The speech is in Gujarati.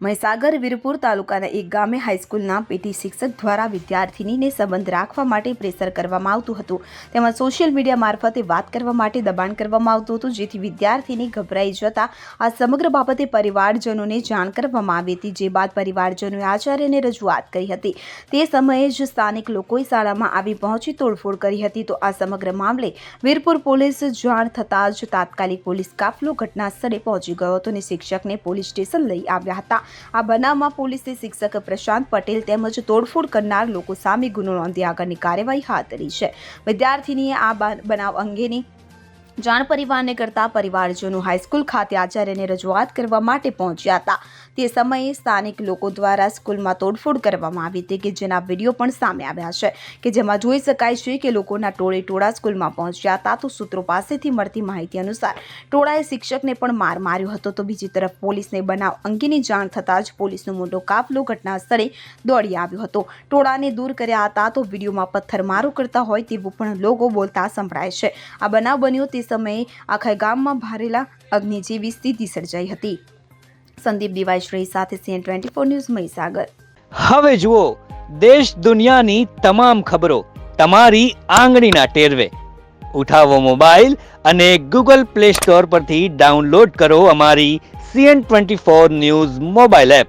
મહીસાગર વીરપુર તાલુકાના એક ગામે હાઈસ્કૂલના પીટી શિક્ષક દ્વારા વિદ્યાર્થિનીને સંબંધ રાખવા માટે પ્રેશર કરવામાં આવતું હતું. તેમજ સોશિયલ મીડિયા મારફતે વાત કરવા માટે દબાણ કરવામાં આવતું હતું, જેથી વિદ્યાર્થીની ગભરાઈ જતા આ સમગ્ર બાબતે પરિવારજનોને જાણ કરવામાં આવી હતી, જે બાદ પરિવારજનોએ આચાર્યને રજૂઆત કરી હતી. તે સમયે જ સ્થાનિક લોકોએ શાળામાં આવી પહોંચી તોડફોડ કરી હતી. તો આ સમગ્ર મામલે વીરપુર પોલીસ જાણ થતાં જ તાત્કાલિક પોલીસ કાફલો ઘટનાસ્થળે પહોંચી ગયો હતો અને શિક્ષકને પોલીસ સ્ટેશન લઈ આવ્યા હતા. આ બનાવમાં પોલીસે શિક્ષક પ્રશાંત પટેલ તેમજ તોડફોડ કરનાર લોકો સામે ગુનો નોંધી આગળની કાર્યવાહી હાથ ધરી છે. વિદ્યાર્થીનીએ આ બનાવ અંગેની જાણ પરિવારને કરતા પરિવારજનો હાઈસ્કૂલ ખાતે આચાર્યને રજૂઆત કરવા માટે પહોંચ્યા હતા. તે સમયે સ્થાનિક લોકો દ્વારા સ્કૂલમાં તોડફોડ કરવામાં આવી હતી કે જેના વીડિયો પણ સામે આવ્યા છે. કે જેમાં જોઈ શકાય છે કે લોકોના ટોળે ટોળા સ્કૂલમાં પહોંચ્યા હતા તો સૂત્રો પાસેથી મળતી માહિતી અનુસાર ટોળાએ શિક્ષકને પણ માર માર્યો હતો. તો બીજી તરફ પોલીસને બનાવ અંગેની જાણ થતાં જ પોલીસનો મોટો કાફલો ઘટના સ્થળે દોડી આવ્યો હતો. ટોળાને દૂર કર્યા હતા તો વિડીયોમાં પથ્થરમારો કરતા હોય તેવું પણ લોકો બોલતા સંભળાય છે. આ બનાવ બન્યો તે સમયે આખા ગામમાં ભારેલા અગ્નિ જેવી સ્થિતિ સર્જાઈ હતી. સંદીપ દિવાશ્રી સાથે CN twenty four news Mahisagar. હવે જુઓ, દેશ દુનિયાની તમામ ખબરો તમારી આંગળીના ટેરવે. ઉઠાવો મોબાઈલ અને ગૂગલ પ્લે સ્ટોર પરથી ડાઉનલોડ કરો અમારી CN twenty four news mobile app.